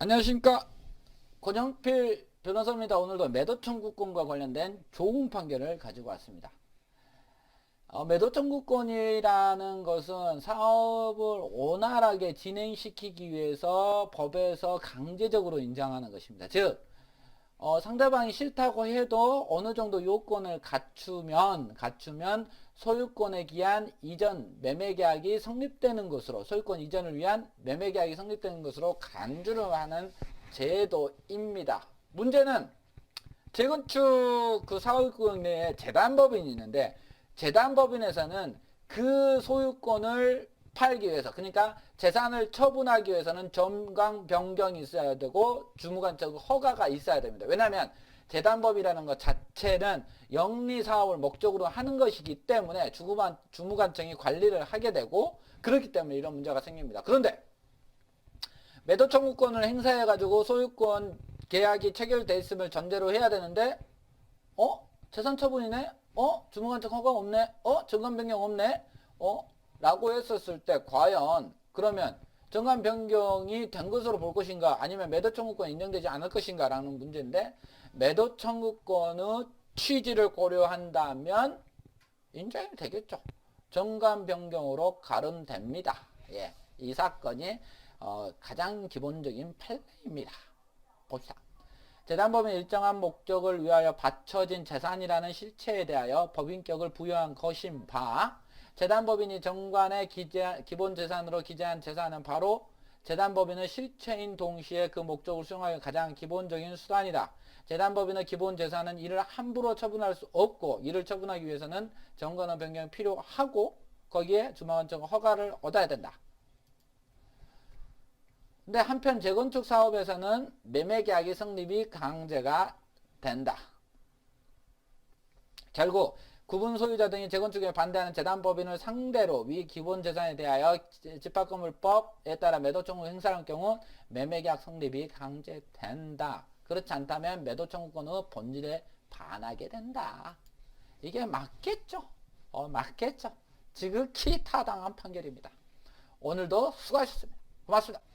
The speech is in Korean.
안녕하십니까 권영필 변호사입니다. 오늘도 매도 청구권과 관련된 좋은 판결을 가지고 왔습니다. 어, 매도 청구권이라는 것은 사업을 원활하게 진행시키기 위해서 법에서 강제적으로 인정하는 것입니다. 즉 어, 상대방이 싫다고 해도 어느 정도 요건을 갖추면 갖추면 소유권에 기한 이전 매매 계약이 성립되는 것으로 소유권 이전을 위한 매매 계약이 성립되는 것으로 간주를 하는 제도입니다. 문제는 재건축 그 사업구역 내에 재단법인이 있는데 재단법인에서는 그 소유권을 팔기 위해서. 그러니까 재산을 처분하기 위해서는 점강 변경이 있어야 되고 주무관적 허가가 있어야 됩니다. 왜냐하면 재단법이라는 것 자체는 영리 사업을 목적으로 하는 것이기 때문에 주무관, 주무관청이 관리를 하게 되고 그렇기 때문에 이런 문제가 생깁니다. 그런데 매도 청구권을 행사해 가지고 소유권 계약이 체결돼 있음을 전제로 해야 되는데 어? 재산 처분이네? 어? 주무관청 허가 없네? 어? 정관 변경 없네? 어 라고 했었을 때 과연 그러면 정관 변경이 된 것으로 볼 것인가 아니면 매도 청구권이 인정되지 않을 것인가 라는 문제인데 매도 청구권의 취지를 고려한다면 인정이 되겠죠. 정관 변경으로 가름됩니다. 예. 이 사건이 어, 가장 기본적인 판례입니다. 봅시다. 재단법인 일정한 목적을 위하여 바쳐진 재산이라는 실체에 대하여 법인격을 부여한 것인 바 재단법인이 정관에 기재, 기본 재산으로 기재한 재산은 바로 재단법인의 실체인 동시에 그 목적을 수행하기 가장 기본적인 수단이다. 재단법인의 기본 재산은 이를 함부로 처분할 수 없고 이를 처분하기 위해서는 정관의 변경이 필요하고 거기에 주마원청 허가를 얻어야 된다. 근데 한편 재건축 사업에서는 매매 계약의 성립이 강제가 된다. 결국 구분 소유자 등이 재건축에 반대하는 재단법인을 상대로 위 기본 재산에 대하여 집합건물법에 따라 매도 청구 행사할 경우 매매 계약 성립이 강제된다. 그렇지 않다면 매도 청구권의 본질에 반하게 된다. 이게 맞겠죠? 어, 맞겠죠? 지극히 타당한 판결입니다. 오늘도 수고하셨습니다. 고맙습니다.